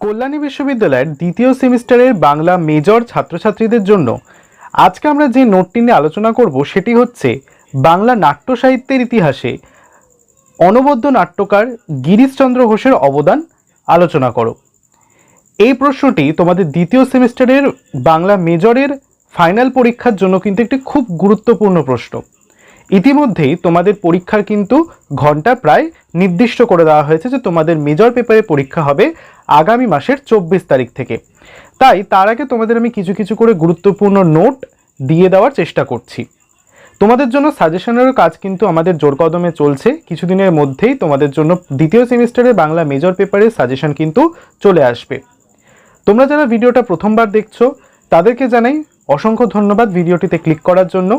কল্যাণী বিশ্ববিদ্যালয়ের দ্বিতীয় সেমিস্টারের বাংলা মেজর ছাত্রছাত্রীদের জন্য আজকে আমরা যে নোটটি নিয়ে আলোচনা করব সেটি হচ্ছে বাংলা নাট্য সাহিত্যের ইতিহাসে অনবদ্য নাট্যকার গিরিশচন্দ্র ঘোষের অবদান আলোচনা করো। এই প্রশ্নটি তোমাদের দ্বিতীয় সেমিস্টারের বাংলা মেজরের ফাইনাল পরীক্ষার জন্য কিন্তু একটি খুব গুরুত্বপূর্ণ প্রশ্ন। ইতিমধ্যেই তোমাদের পরীক্ষার কিন্তু ঘণ্টা প্রায় নির্দিষ্ট করে দেওয়া হয়েছে যে তোমাদের মেজর পেপারে পরীক্ষা হবে আগামী মাসের চব্বিশ তারিখ থেকে। তাই তার আগে তোমাদের আমি কিছু কিছু করে গুরুত্বপূর্ণ নোট দিয়ে দেওয়ার চেষ্টা করছি। তোমাদের জন্য সাজেশনেরও কাজ কিন্তু আমাদের জোর কদমে চলছে। কিছুদিনের মধ্যেই তোমাদের জন্য দ্বিতীয় সেমিস্টারের বাংলা মেজর পেপারের সাজেশন কিন্তু চলে আসবে। তোমরা যারা ভিডিওটা প্রথমবার দেখছ, তাদেরকে জানাই অসংখ্য ধন্যবাদ ভিডিওটিতে ক্লিক করার জন্য।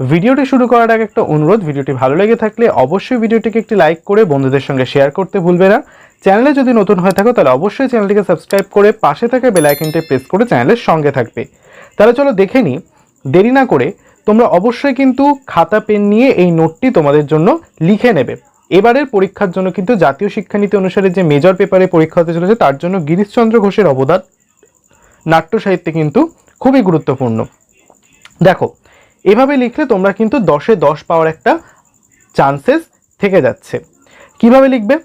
ভিডিওটি শুরু করার আগে একটা অনুরোধ, ভিডিওটি ভালো লেগে থাকলে অবশ্যই ভিডিওটিকে একটি লাইক করে বন্ধুদের সঙ্গে শেয়ার করতে ভুলবে না। চ্যানেলে যদি নতুন হয়ে থাকো, তাহলে অবশ্যই চ্যানেলটিকে সাবস্ক্রাইব করে পাশে থাকা বেল আইকনটি প্রেস করে চ্যানেলের সঙ্গে থাকবে। তাহলে চলো দেখে নিই। দেরি না করে তোমরা অবশ্যই কিন্তু খাতা, পেন নিয়ে এই নোটটি তোমাদের জন্য লিখে নেবে। এবারের পরীক্ষার জন্য কিন্তু জাতীয় শিক্ষানীতি অনুসারে যে মেজর পেপারে পরীক্ষা হতে চলেছে, তার জন্য গিরিশচন্দ্র ঘোষের অবদান। নাট্য সাহিত্যে কিন্তু খুবই গুরুত্বপূর্ণ। দেখো এভাবে লিখলে তোমরা কিন্তু দশে দশ পাওয়ার একটা চান্সেস থেকে যাচ্ছে। কীভাবে লিখবে?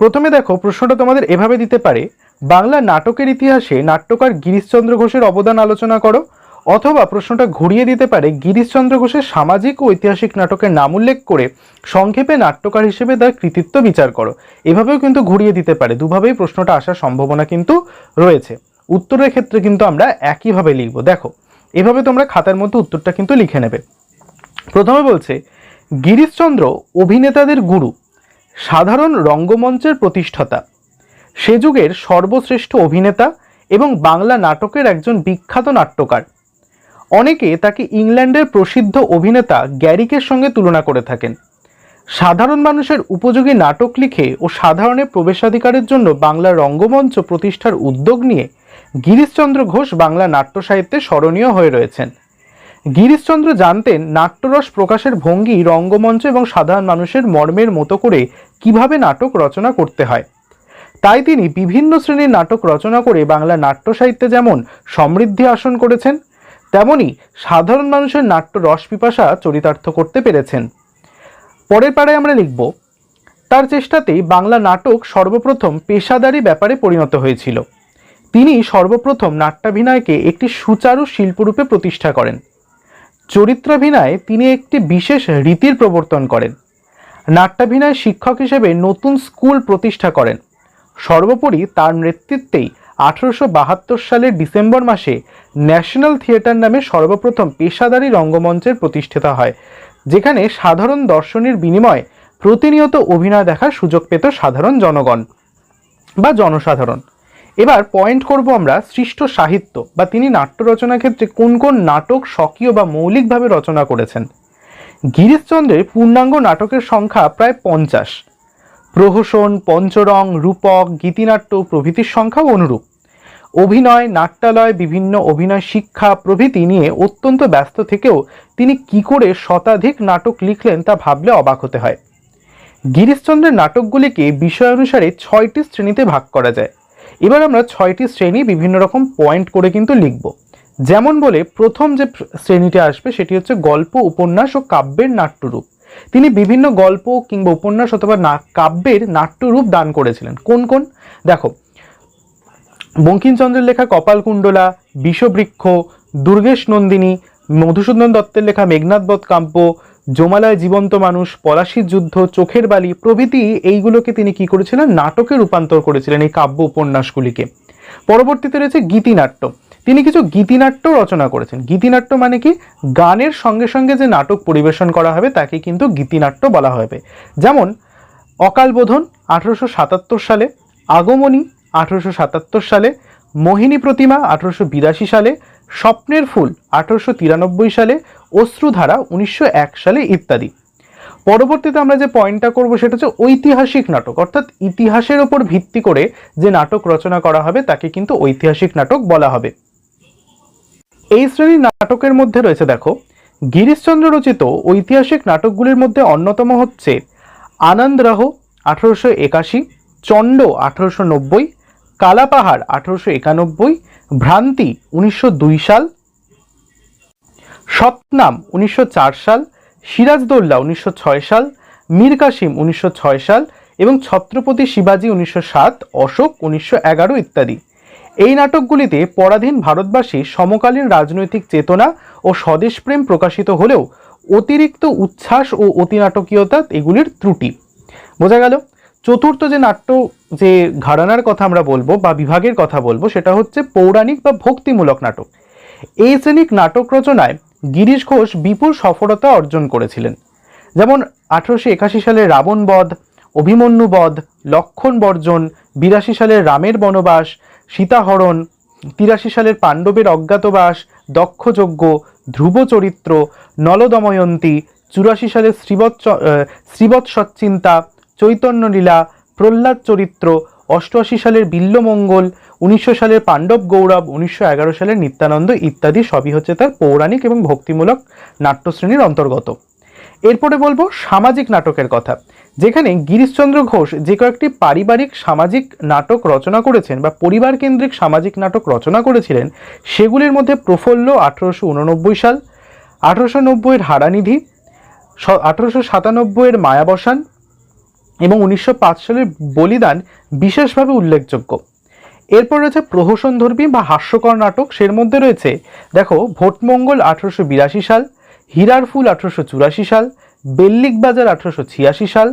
প্রথমে দেখো, প্রশ্নটা তোমাদের এভাবে দিতে পারে, বাংলা নাটকের ইতিহাসে নাট্যকার গিরিশচন্দ্র ঘোষের অবদান আলোচনা করো, অথবা প্রশ্নটা ঘুরিয়ে দিতে পারে, গিরিশচন্দ্র ঘোষের সামাজিক ও ঐতিহাসিক নাটকের নাম উল্লেখ করে সংক্ষেপে নাট্যকার হিসেবে তার কৃতিত্ব বিচার করো। এভাবেও কিন্তু ঘুরিয়ে দিতে পারে, দুভাবেই প্রশ্নটা আসার সম্ভাবনা কিন্তু রয়েছে। উত্তরের ক্ষেত্রে কিন্তু আমরা একইভাবে লিখব। দেখো এভাবে তোমরা খাতার মধ্যে উত্তরটা কিন্তু লিখে নেবে। প্রথমে বলছে, গিরিশচন্দ্র অভিনেতাদের গুরু, সাধারণ রঙ্গমঞ্চের প্রতিষ্ঠাতা। সে যুগের সর্বশ্রেষ্ঠ অভিনেতা এবং বাংলা নাটকের একজন বিখ্যাত নাট্যকার। অনেকে তাকে ইংল্যান্ডের প্রসিদ্ধ অভিনেতা গ্যারিকের সঙ্গে তুলনা করে থাকেন। সাধারণ মানুষের উপযোগী নাটক লিখে ও সাধারণের প্রবেশাধিকারের জন্য বাংলা রঙ্গমঞ্চ প্রতিষ্ঠার উদ্যোগ নিয়ে গিরিশচন্দ্র ঘোষ বাংলা নাট্য সাহিত্যে স্মরণীয় হয়ে রয়েছেন। গিরিশচন্দ্র জানতেন নাট্যরস প্রকাশের ভঙ্গি, রঙ্গমঞ্চ এবং সাধারণ মানুষের মর্মের মতো করে কীভাবে নাটক রচনা করতে হয়। তাই তিনি বিভিন্ন শ্রেণির নাটক রচনা করে বাংলা নাট্য সাহিত্যে যেমন সমৃদ্ধি আসন করেছেন, তেমনি সাধারণ মানুষের নাট্য রস পিপাসা চরিতার্থ করতে পেরেছেন। পরের পাড়ায় আমরা লিখব, তার চেষ্টাতেই বাংলা নাটক সর্বপ্রথম পেশাদারি ব্যাপারে পরিণত হয়েছিল। তিনি সর্বপ্রথম নাট্যাভিনয়কে একটি সুচারু শিল্পরূপে প্রতিষ্ঠা করেন। চরিত্রাভিনয়ে তিনি একটি বিশেষ রীতির প্রবর্তন করেন। নাট্যাভিনয় শিক্ষক হিসেবে নতুন স্কুল প্রতিষ্ঠা করেন। সর্বোপরি তার নেতৃত্বেই আঠারোশো বাহাত্তর সালের ডিসেম্বর মাসে ন্যাশনাল থিয়েটার নামে সর্বপ্রথম পেশাদারী রঙ্গমঞ্চের প্রতিষ্ঠিতা হয়, যেখানে সাধারণ দর্শনের বিনিময়ে প্রতিনিয়ত অভিনয় দেখার সুযোগ পেত সাধারণ জনগণ বা জনসাধারণ। এবার পয়েন্ট করব আমরা সৃষ্ট সাহিত্য বা তিনি নাট্য রচনার ক্ষেত্রে কোন কোন নাটক স্বকীয় বা মৌলিকভাবে রচনা করেছেন? গিরিশচন্দ্রের পূর্ণাঙ্গ নাটকের সংখ্যা প্রায় পঞ্চাশ। প্রহসন, পঞ্চরং, রূপক, গীতিনাট্য প্রভৃতির সংখ্যাও অনুরূপ। অভিনয়, নাট্যালয়, বিভিন্ন অভিনয় শিক্ষা প্রভৃতি নিয়ে অত্যন্ত ব্যস্ত থেকেও তিনি কি করে শতাধিক নাটক লিখলেন তা ভাবলে অবাক হতে হয়। গিরিশচন্দ্রের নাটকগুলিকে বিষয় অনুসারে ছয়টি শ্রেণীতে ভাগ করা যায়। এবার আমরা ছয়টি শ্রেণি বিভিন্ন রকম পয়েন্ট করে কিন্তু লিখব। যেমন বলে প্রথম যে শ্রেণীটা আসবে সেটি হচ্ছে গল্প, উপন্যাস ও কাব্যের নাট্যরূপ। তিনি বিভিন্ন গল্প কিংবা উপন্যাস অথবা না, কাব্যের নাট্যরূপ দান করেছিলেন। কোন কোন? দেখো, বঙ্কিমচন্দ্রের লেখা কপালকুণ্ডলা বিষবৃক্ষ, দুর্গেশ নন্দিনী, মধুসূদন দত্তের লেখা মেঘনাথ বধ কাব্য জমালয় জীবন্ত মানুষ, পলাশির যুদ্ধ, চোখের বালি, প্রভৃতি এইগুলোকে তিনি কি করেছিলেন? নাটকে রূপান্তর করেছিলেন এই কাব্য উপন্যাসগুলিকে। পরবর্তীতে রয়েছে গীতিনাট্য। তিনি কিছু গীতিনাট্য রচনা করেছেন। গীতিনাট্য মানে কি? গানের সঙ্গে সঙ্গে যে নাটক পরিবেশন করা হবে, তাকে কিন্তু গীতিনাট্য বলা হবে। যেমন, অকালবোধন আঠারোশো সাতাত্তর সালে, আগমনী আঠারোশো সাতাত্তর সালে, মোহিনী প্রতিমা আঠারোশো বিরাশি সালে, স্বপ্নের ফুল আঠারোশো তিরানব্বই সালে অশ্রুধারা উনিশশো এক সালে ইত্যাদি। পরবর্তীতে আমরা যে পয়েন্টটা করব সেটা হচ্ছে ঐতিহাসিক নাটক। অর্থাৎ ইতিহাসের ওপর ভিত্তি করে যে নাটক রচনা করা হবে, তাকে কিন্তু ঐতিহাসিক নাটক বলা হবে। এই শ্রেণির নাটকের মধ্যে রয়েছে, দেখো, গিরিশচন্দ্র রচিত ঐতিহাসিক নাটকগুলির মধ্যে অন্যতম হচ্ছে আনন্দ আনন্দরাহ আঠারোশো একাশি, চণ্ড আঠারোশো নব্বই, কালাপাহাড় আঠারোশো একানব্বই, ভ্রান্তি উনিশশো দুই সাল সতনাম উনিশশো চার সাল, সিরাজদৌল্লা উনিশশো ছয় সাল, মীর কাসিম উনিশশো ছয় সাল এবং ছত্রপতি শিবাজী উনিশশো অশোক উনিশশো এগারো ইত্যাদি। এই নাটকগুলিতে পরাধীন ভারতবাসী সমকালীন রাজনৈতিক চেতনা ও স্বদেশপ্রেম প্রকাশিত হলেও অতিরিক্ত উচ্ছ্বাস ও অতিনাটকীয়তা এগুলির ত্রুটি। বোঝা গেল? চতুর্থ যে নাট্য, যে ঘরানার কথা আমরা বলব বা বিভাগের কথা বলব সেটা হচ্ছে পৌরাণিক বা ভক্তিমূলক নাটক। এই শ্রেণিক নাটক রচনায় গিরিশ ঘোষ বিপুল সফলতা অর্জন করেছিলেন। যেমন আঠারোশো একাশি সালে রাবণ বধ, অভিমন্যু বধ, লক্ষণ বর্জন, বিরাশি সালের রামের বনবাস, সীতাহরণ, তিরাশি সালের পাণ্ডবের অজ্ঞাতবাস, দক্ষযজ্ঞ ধ্রুব চরিত্র নলদময়ন্তী, চুরাশি সালের শ্রীবৎ শ্রীবৎ সচ্চিন্তা চৈতন্যলীলা প্রহ্লাদ চরিত্র অষ্টআশি সালের বিল্লমঙ্গল, উনিশশো সালের পাণ্ডব গৌরব, উনিশশো এগারো সালের নিত্যানন্দ ইত্যাদি সবই হচ্ছে তার পৌরাণিক এবং ভক্তিমূলক নাট্যশ্রেণীর অন্তর্গত। এরপরে বলব সামাজিক নাটকের কথা। যেখানে গিরিশচন্দ্র ঘোষ যে কয়েকটি পারিবারিক সামাজিক নাটক রচনা করেছেন বা পরিবার কেন্দ্রিক সামাজিক নাটক রচনা করেছিলেন, সেগুলির মধ্যে প্রফুল্ল আঠারোশো উননব্বই সাল, আঠারোশো নব্বইয়ের হারানিধি আঠারোশো সাতানব্বইয়ের মায়াবসান এবং উনিশশো পাঁচ সালের বলিদান বিশেষভাবে উল্লেখযোগ্য। এরপর রয়েছে প্রহসনধর্মী বা হাস্যকর নাটক, সের মধ্যে রয়েছে, দেখো, ভোটমঙ্গল আঠারোশো বিরাশি সাল, হীরার ফুল আঠারোশো চুরাশি সাল, বেল্লিক বাজার আঠারোশো ছিয়াশি সাল,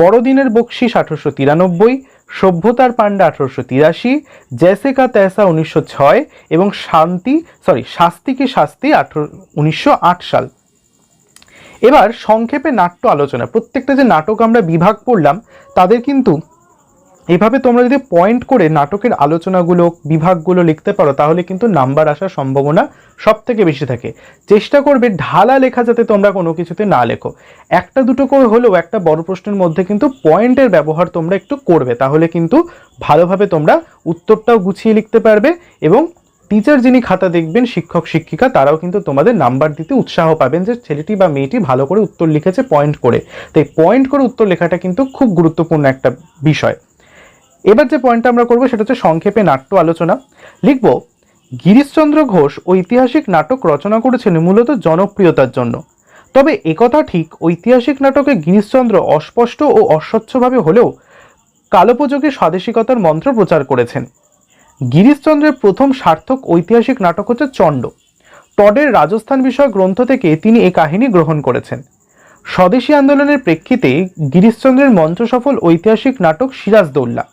বড়দিনের বকশিস আঠারোশো তিরানব্বই, সভ্যতার পাণ্ডা আঠারোশো তিরাশি, জেসেকা তেসা উনিশশো ছয় এবং শান্তি সরি শাস্তি কি শাস্তি আঠারো, উনিশশো আট সাল। এবার সংক্ষেপে নাট্য আলোচনা। প্রত্যেকটা যে নাটক আমরা বিভাগ পড়লাম তাদের কিন্তু এভাবে তোমরা যদি পয়েন্ট করে নাটকের আলোচনাগুলো, বিভাগগুলো লিখতে পারো, তাহলে কিন্তু নাম্বার আসার সম্ভাবনা সব থেকে বেশি থাকে। চেষ্টা করবে ঢালা লেখা যাতে তোমরা কোনো কিছুতে না লেখো। একটা দুটো করে হলেও একটা বড় প্রশ্নের মধ্যে কিন্তু পয়েন্টের ব্যবহার তোমরা একটু করবে, তাহলে কিন্তু ভালোভাবে তোমরা উত্তরটাও গুছিয়ে লিখতে পারবে এবং টিচার যিনি খাতা দেখবেন, শিক্ষক, শিক্ষিকা, তারাও কিন্তু তোমাদের নাম্বার দিতে উৎসাহ পাবেন যে ছেলেটি বা মেয়েটি ভালো করে উত্তর লিখেছে পয়েন্ট করে। তাই পয়েন্ট করে উত্তর লেখাটা কিন্তু খুব গুরুত্বপূর্ণ একটা বিষয়। এবার যে পয়েন্টটা আমরা করব, সেটা হচ্ছে সংক্ষেপে নাট্য আলোচনা। লিখব, গিরিশচন্দ্র ঘোষ ঐতিহাসিক নাটক রচনা করেছেন মূলত জনপ্রিয়তার জন্য। তবে একথা ঠিক, ঐতিহাসিক নাটকে গিরিশচন্দ্র অস্পষ্ট ও অস্বচ্ছভাবে হলেও কালোপযোগে স্বাদেশিকতার মন্ত্র প্রচার করেছেন। গিরিশচন্দ্রের প্রথম সার্থক ঐতিহাসিক নাটক হচ্ছে চণ্ড। টডের রাজস্থান বিষয়ক গ্রন্থ থেকে তিনি এ কাহিনী গ্রহণ করেছেন। স্বদেশী আন্দোলনের প্রেক্ষিতে গিরিশচন্দ্রের মঞ্চ সফল ঐতিহাসিক নাটক সিরাজদৌল্লা।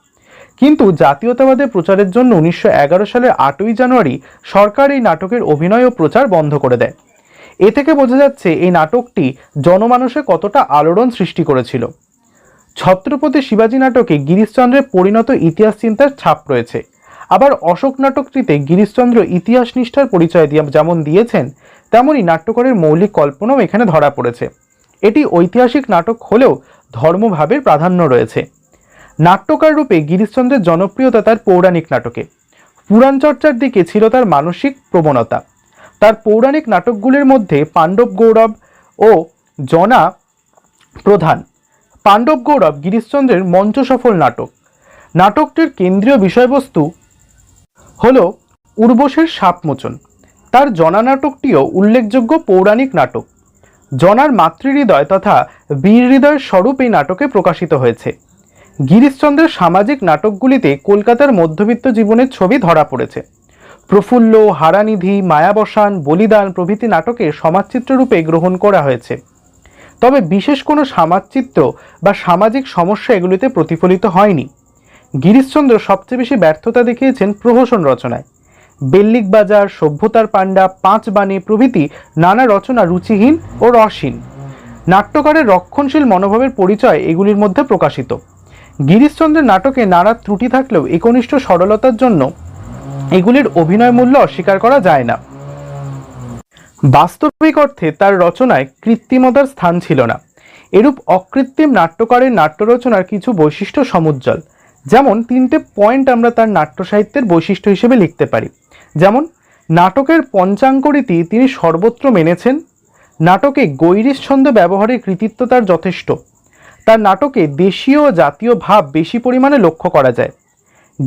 কিন্তু জাতীয়তাবাদের প্রচারের জন্য উনিশশো এগারো সালের আটই জানুয়ারি সরকার এই নাটকের অভিনয় ও প্রচার বন্ধ করে দেয়। এ থেকে বোঝা যাচ্ছে এই নাটকটি জনমানসে কতটা আলোড়ন সৃষ্টি করেছিল। ছত্রপতি শিবাজী নাটকে গিরিশচন্দ্রের পরিণত ইতিহাস চিন্তার ছাপ রয়েছে। আবার অশোক নাটকটিতে গিরিশচন্দ্র ইতিহাস নিষ্ঠার পরিচয় দিয়ে যেমন দিয়েছেন, তেমনই নাট্যকরের মৌলিক কল্পনাও এখানে ধরা পড়েছে। এটি ঐতিহাসিক নাটক হলেও ধর্মভাবের প্রাধান্য রয়েছে। নাট্যকার রূপে গিরিশচন্দ্রের জনপ্রিয়তা তার পৌরাণিক নাটকে। পুরাণ চর্চার দিকে ছিল তার মানসিক প্রবণতা। তার পৌরাণিক নাটকগুলির মধ্যে পাণ্ডব গৌরব ও জনা প্রধান। পাণ্ডব গৌরব গিরিশচন্দ্রের মঞ্চ সফল নাটক। নাটকটির কেন্দ্রীয় বিষয়বস্তু হল উর্বশের সাপমোচন। তার জনা নাটকটিও উল্লেখযোগ্য পৌরাণিক নাটক। জনার মাতৃহৃদয় তথা বীর হৃদয়ের স্বরূপ এই নাটকে প্রকাশিত হয়েছে। গিরিশচন্দ্রের সামাজিক নাটকগুলিতে কলকাতার মধ্যবিত্ত জীবনের ছবি ধরা পড়েছে। প্রফুল্ল, হারানিধি, মায়াবসান, বলিদান প্রভৃতি নাটকে সমাজচিত্র রূপে গ্রহণ করা হয়েছে। তবে বিশেষ কোনো সমাজচিত্র বা সামাজিক সমস্যা এগুলিতে প্রতিফলিত হয়নি। গিরিশচন্দ্র সবচেয়ে বেশি ব্যর্থতা দেখিয়েছেন প্রহসন রচনায়। বেল্লিক বাজার, সভ্যতার পাণ্ডা, পাঁচ বাণী প্রভৃতি নানা রচনা রুচিহীন ও রসহীন। নাট্যকারের রক্ষণশীল মনোভাবের পরিচয় এগুলির মধ্যে প্রকাশিত। গিরিশচন্দ্রের নাটকে নানা ত্রুটি থাকলেও একনিষ্ঠ সরলতার জন্য এগুলির অভিনয় মূল্য অস্বীকার করা যায় না। বাস্তবিক অর্থে তার রচনায় কৃত্রিমতার স্থান ছিল না। এরূপ অকৃত্রিম নাট্যকারের নাট্য রচনার কিছু বৈশিষ্ট্য সমুজ্জ্বল। যেমন তিনটে পয়েন্ট আমরা তার নাট্য সাহিত্যের বৈশিষ্ট্য হিসেবে লিখতে পারি। যেমন, নাটকের পঞ্চাঙ্গ রীতি তিনি সর্বত্র মেনেছেন, নাটকে গৈরিশ ছন্দ ব্যবহারের কৃতিত্ব তার যথেষ্ট, তার নাটকে দেশীয় জাতীয় ভাব বেশি পরিমাণে লক্ষ্য করা যায়।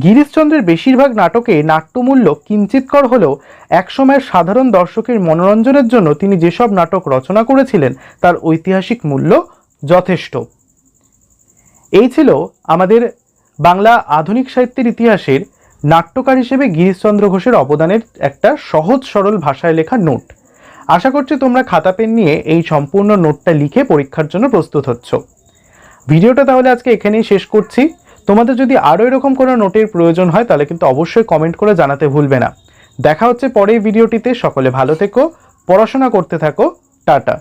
গিরিশচন্দ্রের বেশিরভাগ নাটকে নাট্যমূল্য কিঞ্চিৎকর হলেও একসময়ের সাধারণ দর্শকের মনোরঞ্জনের জন্য তিনি যেসব নাটক রচনা করেছিলেন তার ঐতিহাসিক মূল্য যথেষ্ট। এই ছিল আমাদের বাংলা আধুনিক সাহিত্যের ইতিহাসের নাট্যকার হিসেবে গিরিশচন্দ্র ঘোষের অবদানের একটা সহজ সরল ভাষায় লেখা নোট। আশা করছি তোমরা খাতা পেন নিয়ে এই সম্পূর্ণ নোটটা লিখে পরীক্ষার জন্য প্রস্তুত হচ্ছ। ভিডিওটা তাহলে আজকে এখানেই শেষ করছি। তোমাদের যদি আরও এরকম কোনো নোটের প্রয়োজন হয়, তাহলে কিন্তু অবশ্যই কমেন্ট করে জানাতে ভুলবে না। দেখা হচ্ছে পরের ভিডিওটিতে। সকলে ভালো থেকো, পড়াশোনা করতে থাকো। টাটা।